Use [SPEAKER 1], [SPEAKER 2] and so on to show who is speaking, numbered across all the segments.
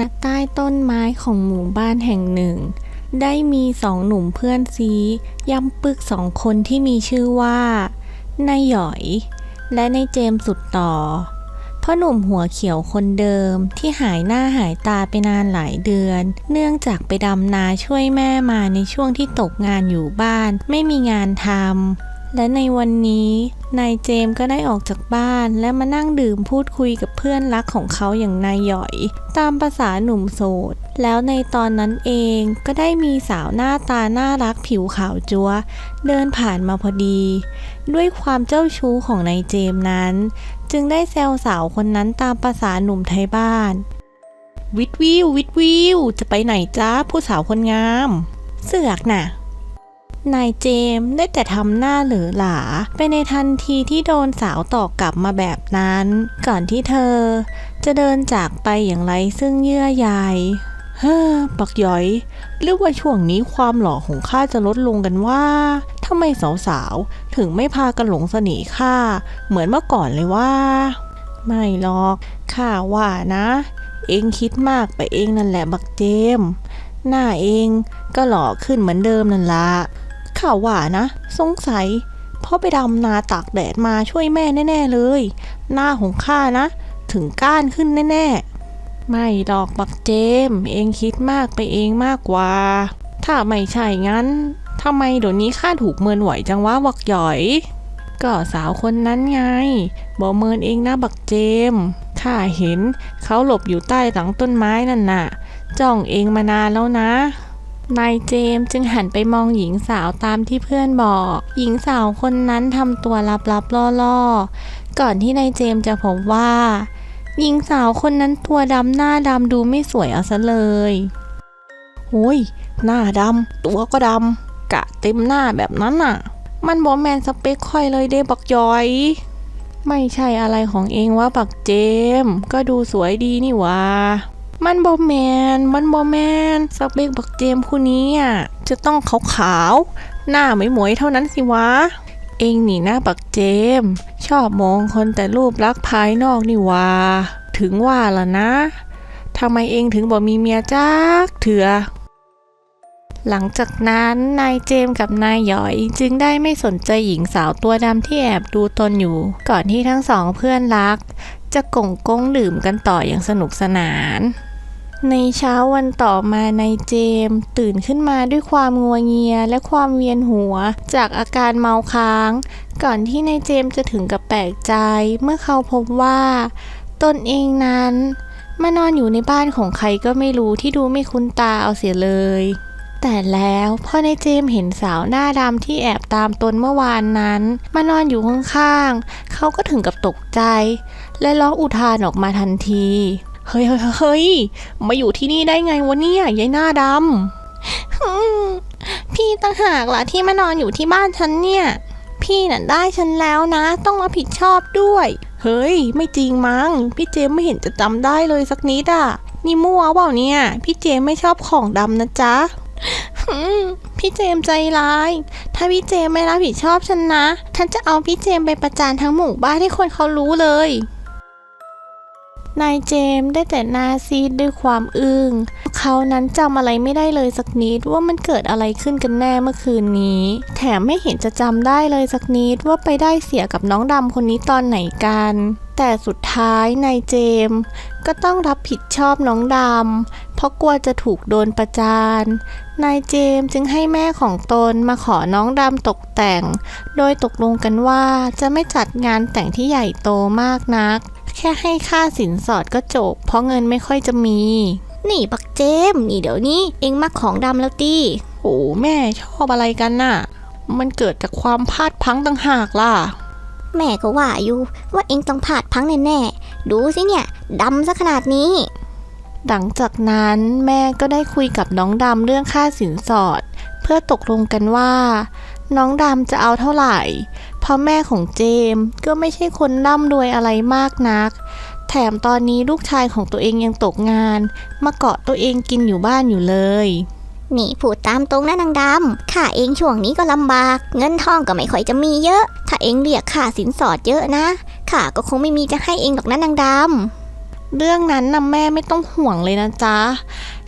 [SPEAKER 1] ณใต้ต้นไม้ของหมู่บ้านแห่งหนึ่ง ได้มีสองหนุ่มเพื่อนซีย่ำปึกสองคนที่มีชื่อว่านายหยอย และนายเจมสุดต่อพ่อหนุ่มหัวเขียวคนเดิมที่หายหน้าหายตาไปนานหลายเดือน เนื่องจากไปดำนาช่วยแม่มาในช่วงที่ตกงานอยู่บ้าน ไม่มีงานทำ และในวันนี้นายเจมส์ก็ได้ออกจากบ้าน และมานั่งดื่มพูดคุยกับเพื่อนรักของเขาอย่างนายหยอย ตามภาษาหนุ่มโสด แล้วในตอนนั้นเองก็ได้มีสาวหน้าตาน่ารักผิวขาวจัวเดินผ่านมาพอดี ด้วยความเจ้าชู้ของนายเจมส์นั้น จึงได้แซวสาวคนนั้นตามภาษาหนุ่มไทยบ้าน วิทวิววิทวิวจะไปไหนจ้าผู้สาวคนงาม เสือกน่ะ นายเจมส์ได้แต่ทำหน้าเหลือหลา ไปในทันทีที่โดนสาวตอบกลับมาแบบนั้น ก่อนที่เธอ จะเดินจากไปอย่างไรซึ่งเยื่อใยเฮ้อปักย้อยหรือว่าช่วงนี้ความหล่อของข้าจะลดลงกันว่าทำไมสาวๆ ถึงไม่พากันหลงเสน่ห์ข้าเหมือนเมื่อก่อนเลยว่า ไม่หรอกข้าว่านะ เองคิดมากไปเองนั่นแหละบักเจมส์หน้าเองก็หล่อขึ้นเหมือนเดิมนั่นละ ข้าว่านะ สงสัยพราะไปดำนาตากแดดมาช่วยแม่แน่ ๆ เลย หน้าของข้านะ ถึงก้านขึ้นแน่ ๆ ไม่หรอกบักเจม เองคิดมากไปเองมากกว่า ถ้าไม่ใช่งั้นทำไมเดี๋ยวนี้ข้าถูกเมินไหวจังวะบักหยอย ก็สาวคนนั้นไงบอกเมินเองนะบักเจมข้าเห็นเขาหลบอยู่ใต้หลังต้นไม้นั่นน่ะ จ้องเองมานานแล้วนะ นายเจมส์จึงหันไปมองหญิงสาวตามที่เพื่อนบอก หญิงสาวคนนั้นทำตัวลับๆล่อๆ ก่อนที่นายเจมส์จะพบว่า หญิงสาวคนนั้นตัวดำหน้าดำดูไม่สวยเอาซะเลยโอ้ยหน้าดำตัวก็ดำกะเต็มหน้าแบบนั้นน่ะ มันบอแมนสเปคค่อยเลยเด้บักยอย ไม่ใช่อะไรของเองว่าบักเจมส์ก็ดูสวยดีนี่วะ มันบอแมน มันบอแมนสเปคบักเจมคู่นี้อะจะต้องขาวขาวหน้าไม่หมวยเท่านั้นสิวะ เองหนีหน้าบักเจม ชอบมองคนแต่รูปลักษณ์ภายนอกนี่วะถึงว่าล่ะนะทำไมเองถึงบอกมีเมียจักเถื่อหลังจากนั้นนายเจมกับนายหยอยจึงได้ไม่สนใจหญิงสาวตัวดำที่แอบดูตนอยู่ ก่อนที่ทั้งสองเพื่อนรัก จะก่งก้งดื่มกันต่ออย่างสนุกสนาน ในเช้าวันต่อมานายเจมส์ตื่นขึ้นมาด้วยความงัวเงียและความเวียนหัว จากอาการเมาค้าง ก่อนที่นายเจมส์จะถึงกับแปลกใจ เมื่อเขาพบว่า ตนเองนั้นมานอนอยู่ในบ้านของใครก็ไม่รู้ที่ดูไม่คุ้นตาเอาเสียเลย แต่แล้วพอในเจมส์เห็นสาวหน้าดำที่แอบตามตนเมื่อวานนั้น มานอนอยู่ข้างๆเขาก็ถึงกับตกใจ และร้องอุทานออกมาทันที เฮ้ยเฮ้ยเฮ้ยมาอยู่ที่นี่ได้ไงวะเนี่ยยายหน้าดำพี่ต่างหากล่ะที่มานอนอยู่ที่บ้านฉันเนี่ย พี่น่ะได้ฉันแล้วนะ ต้องรับผิดชอบด้วย เฮ้ย ไม่จริงมั้ง พี่เจมไม่เห็นจะจำได้เลยสักนิดอะ นี่มั่วเปล่าเนี่ย พี่เจมไม่ชอบของดำนะจ๊ะพี่เจมใจร้าย ถ้าพี่เจมไม่รับผิดชอบฉันนะ ฉันจะเอาพี่เจมไปประจานทั้งหมู่บ้านให้คนเขารู้เลย นายเจมส์ได้แต่หน้าซีดด้วยความอึง้งเขานั้นจำอะไรไม่ได้เลยสักนิดว่ามันเกิดอะไรขึ้นกันแน่เมื่อคืนนี้ แถมไม่เห็นจะจำได้เลยสักนิดว่าไปได้เสียกับน้องดำคนนี้ตอนไหนกัน แต่สุดท้ายนายเจมส์ก็ต้องรับผิดชอบน้องดำเพราะกลัวจะถูกโดนประจานนายเจมส์จึงให้แม่ของตนมาขอน้องดำตกแต่ง โดยตกลงกันว่าจะไม่จัดงานแต่งที่ใหญ่โตมากนัก แค่ให้ค่าสินสอดก็จบ เพราะเงินไม่ค่อยจะมี
[SPEAKER 2] นี่ปักเจมส์นี่เดี๋ยวนี้ เองมักของดำแล้วตี
[SPEAKER 1] โอ้แม่ชอบอะไรกันน่ะ มันเกิดจากความพลาดพลั้งต่างหากล่ะ
[SPEAKER 2] แม่ก็ว่าอยู่ ว่าเองต้องพลาดพลังแน่ๆ ดูสิเนี่ยดำซะขนาดนี้
[SPEAKER 1] หลังจากนั้นแม่ก็ได้คุยกับน้องดำเรื่องค่าสินสอด เพื่อตกลงกันว่า น้องดำจะเอาเท่าไหร่เพราะแม่ของเจมส์ก็ไม่ใช่คนร่ำรวยอะไรมากนัก แถมตอนนี้ลูกชายของตัวเองยังตกงาน มาเกาะตัวเองกินอยู่บ้านอยู่เลย
[SPEAKER 2] นี่พูดตามตรงนะนางดำข้าเองช่วงนี้ก็ลำบาก เงินทองก็ไม่ค่อยจะมีเยอะ ถ้าเองเรียกข้าสินสอดเยอะนะข้าก็คงไม่มีจะให้เองหรอกนะนางดำ
[SPEAKER 1] เรื่องนั้นนะแม่ไม่ต้องห่วงเลยนะจ๊ะ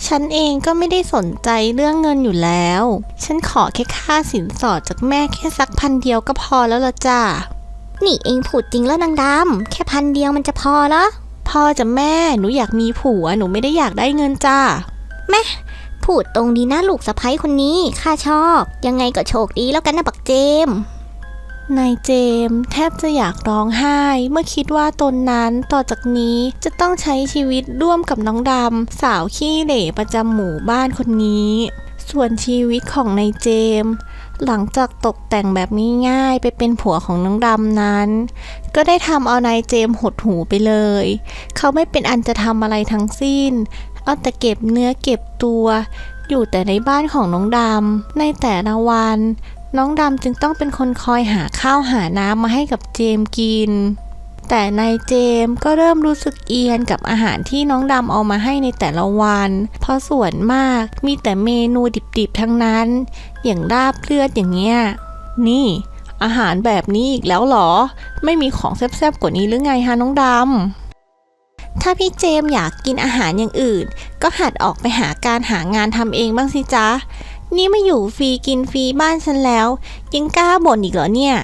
[SPEAKER 1] ฉันเองก็ไม่ได้สนใจเรื่องเงินอยู่แล้ว ฉันขอแค่ค่าสินสอดจากแม่แค่สักพันเดียวก็พอแล้วละจ้ะ
[SPEAKER 2] นี่เองพูดจริงแล้วนางดำแค่พันเดียวมันจะพอเหรอ
[SPEAKER 1] พ่อจะแม่หนูอยากมีผัวหนูไม่ได้อยากได้เงินจ้า
[SPEAKER 2] พูดตรงดีนะลูกสะพ้ยคนนี้ข้าชอบ ยังไงก็โชคดีแล้วกันนะบักเจมส์
[SPEAKER 1] นายเจมส์แทบจะอยากร้องไห้ เมื่อคิดว่าตนนั้นต่อจากนี้จะต้องใช้ชีวิตร่วมกับน้องดำสาวขี้เหร่ประจำหมู่บ้านคนนี้ ส่วนชีวิตของนายเจมส์หลังจากตกแต่งแบบง่ายๆไปเป็นผัวของน้องดำนั้น ก็ได้ทำเอานายเจมส์หดหูไปเลย เขาไม่เป็นอันจะทำอะไรทั้งสิ้น เอาแต่เก็บเนื้อเก็บตัว อยู่แต่ในบ้านของน้องดำในแต่ละวัน น้องดำจึงต้องเป็นคนคอยหาข้าวหาน้ำมาให้กับเจมกิน แต่นายเจมก็เริ่มรู้สึกเอียนกับอาหารที่น้องดำเอามาให้ในแต่ละวัน เพราะส่วนมากมีแต่เมนูดิบๆทั้งนั้น อย่างลาบเลือดอย่างเงี้ย นี่ อาหารแบบนี้อีกแล้วเหรอ ไม่มีของแซ่บๆกว่านี้หรือไงฮะน้องดำถ้าพี่เจมอยากกินอาหารอย่างอื่น ก็หัดออกไปหาการหางานทำเองบ้างสิจ๊ะ นี่มาอยู่ฟรีกินฟรีบ้านฉันแล้ว ยังกล้าบ่นอีกเหรอเนี่ย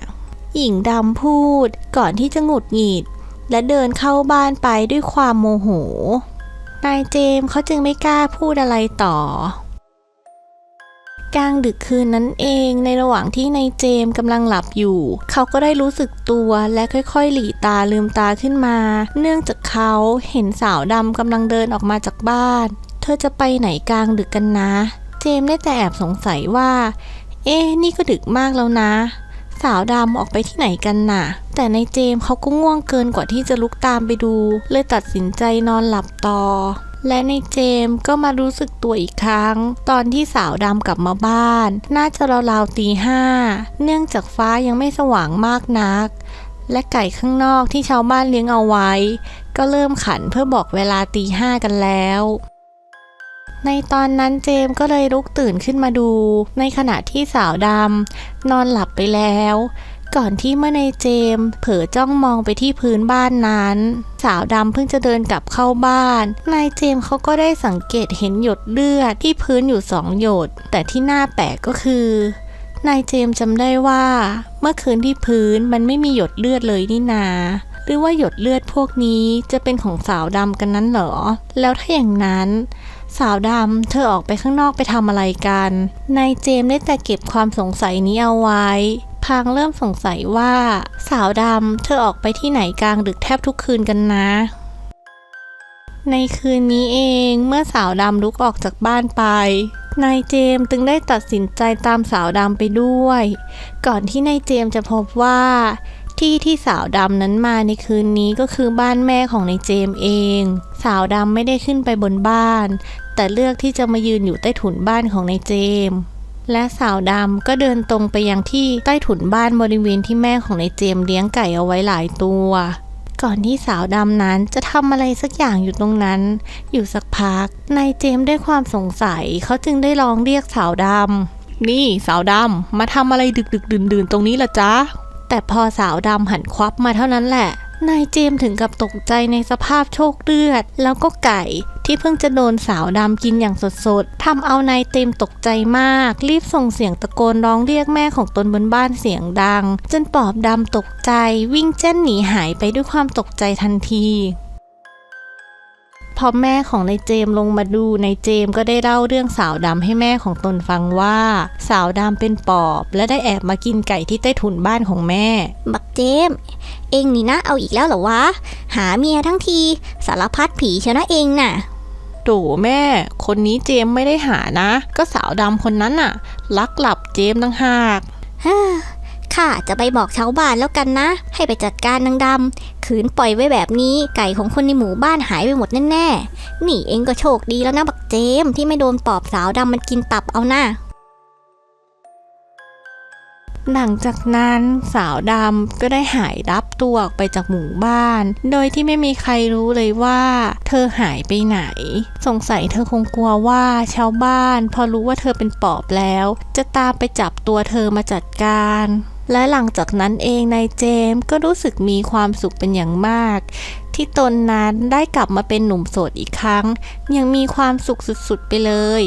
[SPEAKER 1] หญิงดำพูดก่อนที่จะหงุดหงิด และเดินเข้าบ้านไปด้วยความโมโห นายเจมส์เขาจึงไม่กล้าพูดอะไรต่อกลางดึกคืนนั้นเองในระหว่างที่นายเจมส์กำลังหลับอยู่ เขาก็ได้รู้สึกตัวและค่อยๆ หลีตาลืมตาขึ้นมา เนื่องจากเขาเห็นสาวดำกำลังเดินออกมาจากบ้าน เธอจะไปไหนกลางดึกกันนะ เจมได้แต่แอบสงสัยว่า เอ๊นี่ก็ดึกมากแล้วนะ สาวดำออกไปที่ไหนกันน่ะ แต่ในเจมเขาก็ง่วงเกินกว่าที่จะลุกตามไปดู เลยตัดสินใจนอนหลับต่อ และในเจมก็มารู้สึกตัวอีกครั้ง ตอนที่สาวดำกลับมาบ้าน น่าจะราวๆตีห้า เนื่องจากฟ้ายังไม่สว่างมากนัก และไก่ข้างนอกที่ชาวบ้านเลี้ยงเอาไว้ ก็เริ่มขันเพื่อบอกเวลาตีห้ากันแล้ว ในตอนนั้นเจมก็เลยลุกตื่นขึ้นมาดู ในขณะที่สาวดำนอนหลับไปแล้ว ก่อนที่เมื่อในเจม เผลอจ้องมองไปที่พื้นบ้านนั้น สาวดำเพิ่งจะเดินกลับเข้าบ้าน นายเจมเขาก็ได้สังเกตเห็นหยดเลือดที่พื้นอยู่สองหยด แต่ที่น่าแปลกก็คือนายเจมจำได้ว่า เมื่อคืนที่พื้นมันไม่มีหยดเลือดเลยนี่นา หรือว่าหยดเลือดพวกนี้จะเป็นของสาวดำกันนั้นเหรอ แล้วถ้าอย่างนั้น สาวดำเธอออกไปข้างนอกไปทำอะไรกัน นายเจมส์ได้แต่เก็บความสงสัยนี้เอาไว้ พางเริ่มสงสัยว่า สาวดำเธอออกไปที่ไหนกลางดึกแทบทุกคืนกันนะ ในคืนนี้เองเมื่อสาวดำลุกออกจากบ้านไป นายเจมส์จึงได้ตัดสินใจตามสาวดำไปด้วย ก่อนที่นายเจมส์จะพบว่า ที่ที่สาวดำนั้นมาในคืนนี้ก็คือบ้านแม่ของนายเจมส์เอง สาวดำไม่ได้ขึ้นไปบนบ้าน แต่เลือกที่จะมายืนอยู่ใต้ถุนบ้านของนายเจมส์และสาวดำก็เดินตรงไปยังที่ใต้ถุนบ้านบริเวณที่แม่ของนายเจมส์เลี้ยงไก่เอาไว้หลายตัว ก่อนที่สาวดำนั้นจะทำอะไรสักอย่างอยู่ตรงนั้น อยู่สักพักนายเจมส์ด้ความสงสัยเขาจึงได้ลองเรียกสาวดำนี่สาวดำมาทำอะไรดึกดึกดื่นดื่นๆตรงนี้ล่ะจ๊ะ แต่พอสาวดำหันควับมาเท่านั้นแหละ นายเจมถึงกับตกใจในสภาพโชคเลือด แล้วก็ไก่ที่เพิ่งจะโดนสาวดำกินอย่างสดๆทำเอานายเต็มตกใจมาก รีบส่งเสียงตะโกนร้องเรียกแม่ของตนบนบ้านเสียงดัง จนปอบดำตกใจวิ่งเจ้นหนีหายไปด้วยความตกใจทันที พอแม่ของนายเจมส์ลงมาดูนายเจมส์ก็ได้เล่าเรื่องสาวดำให้แม่ของตนฟังว่า สาวดำเป็นปอบ และได้แอบมากินไก่ที่ใต้ถุนบ้านของแม่
[SPEAKER 2] บักเจมส์เองนี่นะเอาอีกแล้วเหรอวะ หาเมียทั้งที สารพัดผีเชยวนะเองน่ะ
[SPEAKER 1] โถแม่ คนนี้เจมส์ไม่ได้หานะ ก็สาวดำคนนั้นน่ะ ลักหลับเจมส์ตั้งหาก
[SPEAKER 2] ข้าจะไปบอกชาวบ้านแล้วกันนะ ให้ไปจัดการนางดำ ขืนปล่อยไว้แบบนี้ ไก่ของคนในหมู่บ้านหายไปหมดแน่ๆ นี่เองก็โชคดีแล้วนะบักเจม ที่ไม่โดนปอบสาวดำมันกินตับเอานะ
[SPEAKER 1] หลังจากนั้นสาวดำก็ได้หายรับตัวออกไปจากหมู่บ้าน โดยที่ไม่มีใครรู้เลยว่า เธอหายไปไหน สงสัยเธอคงกลัวว่าชาวบ้าน พอรู้ว่าเธอเป็นปอบแล้ว จะตามไปจับตัวเธอมาจัดการ และหลังจากนั้นเองนายเจมส์ก็รู้สึกมีความสุขเป็นอย่างมากที่ที่ตนนั้นได้กลับมาเป็นหนุ่มโสดอีกครั้ง ยังมีความสุขสุดๆไปเลย